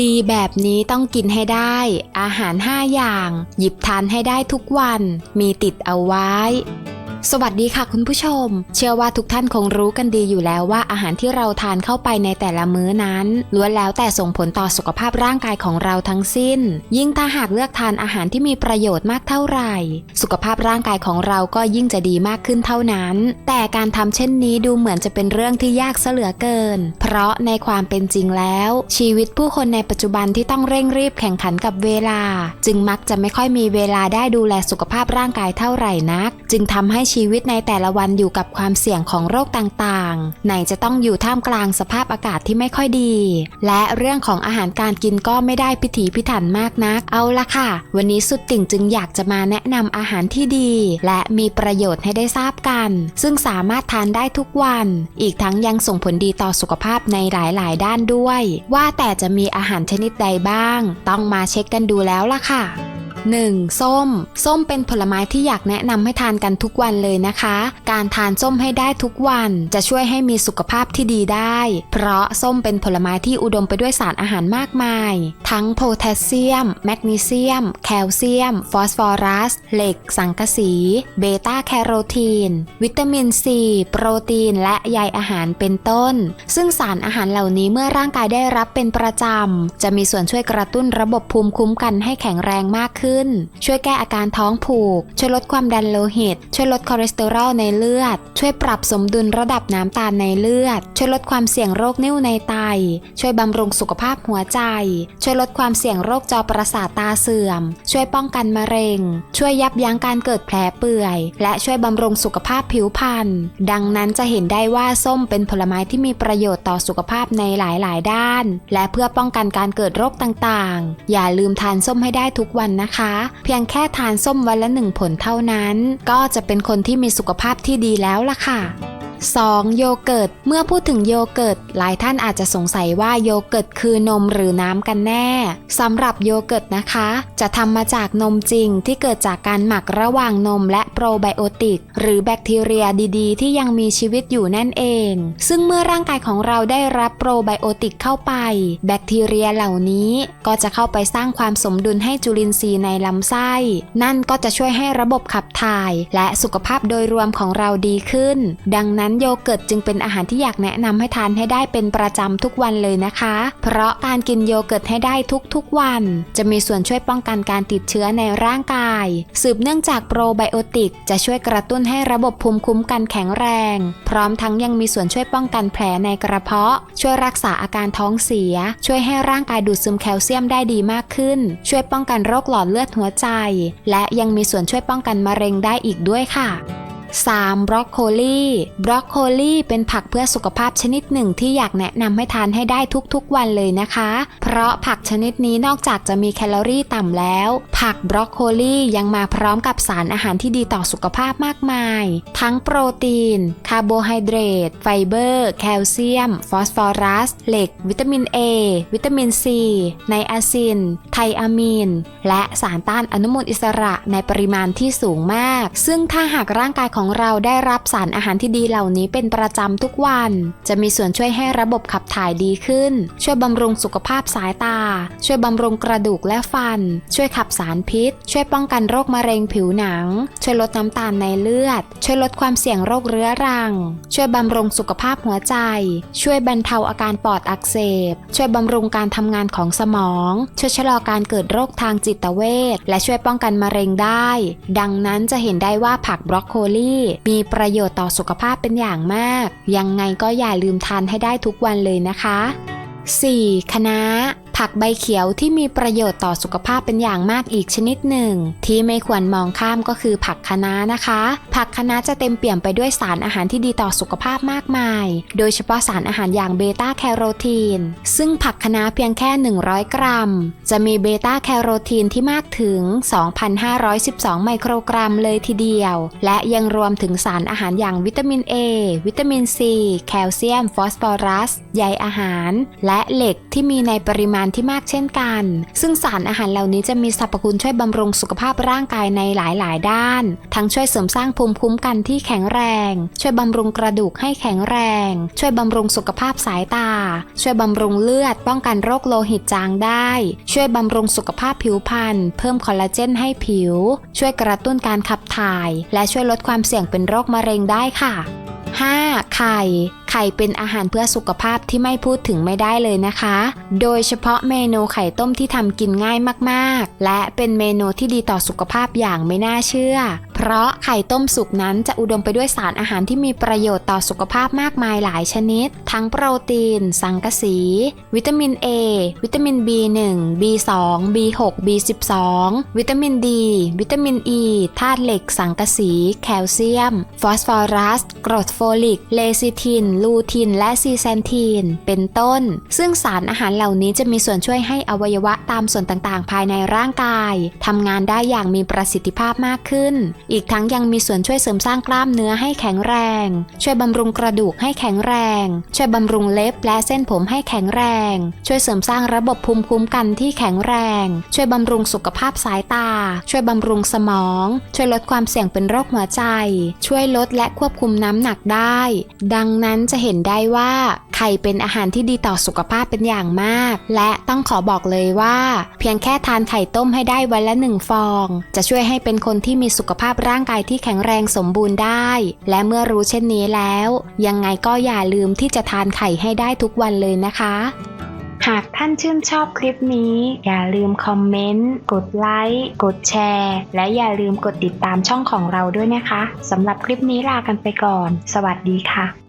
ดีแบบนี้ต้องกินให้ได้ อาหาร5อย่าง หยิบทานให้ได้ทุกวัน มีติดเอาไว้ สวัสดีค่ะคุณผู้ชม เชื่อว่าทุกท่านคงรู้กันดีอยู่แล้วว่าอาหารที่เราทานเข้าไปในแต่ละมื้อนั้นล้วนแล้วแต่ส่งผลต่อสุขภาพร่างกายของเราทั้งสิ้น ยิ่งถ้าหากเลือกทานอาหารที่มีประโยชน์มากเท่าไหร่ สุขภาพร่างกายของเราก็ยิ่งจะดีมากขึ้นเท่านั้น แต่การทำเช่นนี้ดูเหมือนจะเป็นเรื่องที่ยากเสเหลือเกิน เพราะในความเป็นจริงแล้ว ชีวิตผู้คนในปัจจุบันที่ต้องเร่งรีบแข่งขันกับเวลา จึงมักจะไม่ค่อยมีเวลาได้ดูแลสุขภาพร่างกายเท่าไหร่นัก จึงทำให้ชีวิตในแต่ละวันอยู่กับความเสี่ยงของโรคต่างๆ ไหนจะต้องอยู่ท่ามกลางสภาพอากาศที่ไม่ค่อยดี และเรื่องของอาหารการกินก็ไม่ได้พิถีพิถันมากนัก เอาละค่ะ วันนี้สุดติ่งจึงอยากจะมาแนะนำอาหารที่ดี และมีประโยชน์ให้ได้ทราบกัน ซึ่งสามารถทานได้ทุกวัน อีกทั้งยังส่งผลดีต่อสุขภาพในหลายๆ ด้านด้วย ว่าแต่จะมีอาหารชนิดใดบ้าง ต้องมาเช็คกันดูแล้วล่ะค่ะ 1. ส้ม ส้มเป็นผลไม้ที่อยากแนะนำให้ทานกันทุกวันเลยนะคะ การทานส้มให้ได้ทุกวันจะช่วยให้มีสุขภาพที่ดีได้ เพราะส้มเป็นผลไม้ที่อุดมไปด้วยสารอาหารมากมาย ทั้งโพแทสเซียม แมกนีเซียม แคลเซียม ฟอสฟอรัส เหล็ก สังกะสี เบต้าแคโรทีน วิตามินซีโปรตีน และใยอาหารเป็นต้น ซึ่งสารอาหารเหล่านี้เมื่อร่างกายได้รับเป็นประจำจะมีส่วนช่วยกระตุ้นระบบภูมิคุ้มกันให้แข็งแรงมากขึ้นขึ้น ช่วยแก้อาการท้องผูก ช่วยลดความดันโลหิต ช่วยลดคอเลสเตอรอลในเลือด ช่วยปรับสมดุลระดับน้ำตาลในเลือด ช่วยลดความเสี่ยงโรคนิ่วในไต ช่วยบำรุงสุขภาพหัวใจ ช่วยลดความเสี่ยงโรคจอประสาทตาเสื่อม ช่วยป้องกันมะเร็ง ช่วยยับยั้งการเกิดแผลเปื่อย และช่วยบำรุงสุขภาพผิวพรรณ ดังนั้นจะเห็นได้ว่าส้มเป็นผลไม้ที่มีประโยชน์ต่อสุขภาพในหลาย ๆ ด้าน และเพื่อป้องกันการเกิดโรคต่าง ๆ อย่าลืมทานส้มให้ได้ทุกวันนะคะเพียงแค่ทานส้มวันละหนึ่งผลเท่านั้น ก็จะเป็นคนที่มีสุขภาพที่ดีแล้วล่ะค่ะ 2. โยเกิร์ต เมื่อพูดถึงโยเกิร์ต หลายท่านอาจจะสงสัยว่าโยเกิร์ตคือนมหรือน้ำกันแน่ สำหรับโยเกิร์ตนะคะ จะทำมาจากนมจริงที่เกิดจากการหมักระหว่างนมและโปรไบโอติก หรือแบคทีเรียดีๆ ที่ยังมีชีวิตอยู่นั่นเอง ซึ่งเมื่อร่างกายของเราได้รับโปรไบโอติกเข้าไป แบคทีเรียเหล่านี้ก็จะเข้าไปสร้างความสมดุลให้จุลินทรีย์ในลำไส้ นั่นก็จะช่วยให้ระบบขับถ่าย และสุขภาพโดยรวมของเราดีขึ้น ดังนั้นโยเกิร์ตจึงเป็นอาหารที่อยากแนะนำให้ทานให้ได้เป็นประจำทุกวันเลยนะคะ เพราะการกินโยเกิร์ตให้ได้ทุกๆวัน จะมีส่วนช่วยป้องกันการติดเชื้อในร่างกาย สืบเนื่องจากโปรไบโอติก จะช่วยกระตุ้นให้ระบบภูมิคุ้มกันแข็งแรง พร้อมทั้งยังมีส่วนช่วยป้องกันแผลในกระเพาะ ช่วยรักษาอาการท้องเสีย ช่วยให้ร่างกายดูดซึมแคลเซียมได้ดีมากขึ้น ช่วยป้องกันโรคหลอดเลือดหัวใจ และยังมีส่วนช่วยป้องกันมะเร็งได้อีกด้วยค่ะ 3. บรอกโคลีบรอกโคลีเป็นผักเพื่อสุขภาพชนิดหนึ่งที่อยากแนะนำให้ทานให้ได้ทุกๆวันเลยนะคะ เพราะผักชนิดนี้นอกจากจะมีแคลอรี่ต่ำแล้ว ผักบรอกโคลียังมาพร้อมกับสารอาหารที่ดีต่อสุขภาพมากมาย ทั้งโปรตีน คาร์โบไฮเดรต ไฟเบอร์ แคลเซียม ฟอสฟอรัส เหล็ก วิตามิน A วิตามิน C ไนอาซิน ไทอะมีน และสารต้านอนุมูลอิสระในปริมาณที่สูงมาก ซึ่งถ้าหากร่างกายของเราได้รับสารอาหารที่ดีเหล่านี้เป็นประจำทุกวัน จะมีส่วนช่วยให้ระบบขับถ่ายดีขึ้น ช่วยบำรุงสุขภาพสายตา ช่วยบำรุงกระดูกและฟัน ช่วยขับสารพิษ ช่วยป้องกันโรคมะเร็งผิวหนัง ช่วยลดน้ำตาลในเลือด ช่วยลดความเสี่ยงโรคเรื้อรัง ช่วยบำรุงสุขภาพหัวใจ ช่วยบรรเทาอาการปอดอักเสบ ช่วยบำรุงการทำงานของสมอง ช่วยชะลอการเกิดโรคทางจิตเวชและช่วยป้องกันมะเร็งได้ ดังนั้นจะเห็นได้ว่าผักบรอกโคลีมีประโยชน์ต่อสุขภาพเป็นอย่างมาก ยังไงก็อย่าลืมทานให้ได้ทุกวันเลยนะคะ 4. คะ ผักใบเขียวที่มีประโยชน์ต่อสุขภาพเป็นอย่างมากอีกชนิดหนึ่ง ที่ไม่ควรมองข้ามก็คือผักคะน้านะคะ ผักคะน้าจะเต็มเปี่ยมไปด้วยสารอาหารที่ดีต่อสุขภาพมากมาย โดยเฉพาะสารอาหารอย่างเบต้าแคโรทีน ซึ่งผักคะน้าเพียงแค่ 100 กรัม จะมีเบต้าแคโรทีนที่มากถึง 2,512 ไมโครกรัมเลยทีเดียว และยังรวมถึงสารอาหารอย่างวิตามิน A วิตามิน C แคลเซียม ฟอสฟอรัส ใยอาหาร และเหล็กที่มีในปริมาณณที่มากเช่นกัน ซึ่งสารอาหารเหล่านี้จะมีสรรพคุณช่วยบำรุงสุขภาพร่างกายในหลายๆ ด้าน ทั้งช่วยเสริมสร้างภูมิคุ้มกันที่แข็งแรง ช่วยบำรุงกระดูกให้แข็งแรง ช่วยบำรุงสุขภาพสายตา ช่วยบำรุงเลือด ป้องกันโรคโลหิตจางได้ ช่วยบำรุงสุขภาพผิวพรรณเพิ่มคอลลาเจนให้ผิว ช่วยกระตุ้นการขับถ่าย และช่วยลดความเสี่ยงเป็นโรคมะเร็งได้ค่ะ 5. ไข่ ไข่เป็นอาหารเพื่อสุขภาพที่ไม่พูดถึงไม่ได้เลยนะคะ โดยเฉพาะเมนูไข่ต้มที่ทำกินง่ายมากๆ และเป็นเมนูที่ดีต่อสุขภาพอย่างไม่น่าเชื่อ เพราะไข่ต้มสุกนั้นจะอุดมไปด้วยสารอาหารที่มีประโยชน์ต่อสุขภาพมากมายหลายชนิด ทั้งโปรตีน สังกะสี วิตามิน A วิตามิน B1 B2 B6 B12 วิตามิน D วิตามิน E ธาตุเหล็ก สังกะสี แคลเซียม ฟอสฟอรัส กรดโฟลิก เลซิทิน ลูทิน และซีแซนทีน เป็นต้น ซึ่งสารอาหารเหล่านี้จะมีส่วนช่วยให้อวัยวะตามส่วนต่างๆ ภายในร่างกายทำงานได้อย่างมีประสิทธิภาพมากขึ้นอีกทั้งยังมีส่วนช่วยเสริมสร้างกล้ามเนื้อให้แข็งแรง ช่วยบำรุงกระดูกให้แข็งแรง ช่วยบำรุงเล็บและเส้นผมให้แข็งแรง ช่วยเสริมสร้างระบบภูมิคุ้มกันที่แข็งแรง ช่วยบำรุงสุขภาพสายตา ช่วยบำรุงสมอง ช่วยลดความเสี่ยงเป็นโรคหัวใจ ช่วยลดและควบคุมน้ำหนักได้ ดังนั้นจะเห็นได้ว่าไข่เป็นอาหารที่ดีต่อสุขภาพเป็นอย่างมาก และต้องขอบอกเลยว่า เพียงแค่ทานไข่ต้มให้ได้วันละหนึ่งฟอง จะช่วยให้เป็นคนที่มีสุขภาพร่างกายที่แข็งแรงสมบูรณ์ได้ และเมื่อรู้เช่นนี้แล้ว ยังไงก็อย่าลืมที่จะทานไข่ให้ได้ทุกวันเลยนะคะ หากท่านชื่นชอบคลิปนี้ อย่าลืมคอมเมนต์ กดไลค์ กดแชร์ และอย่าลืมกดติดตามช่องของเราด้วยนะคะสำหรับคลิปนี้ลากันไปก่อน สวัสดีค่ะ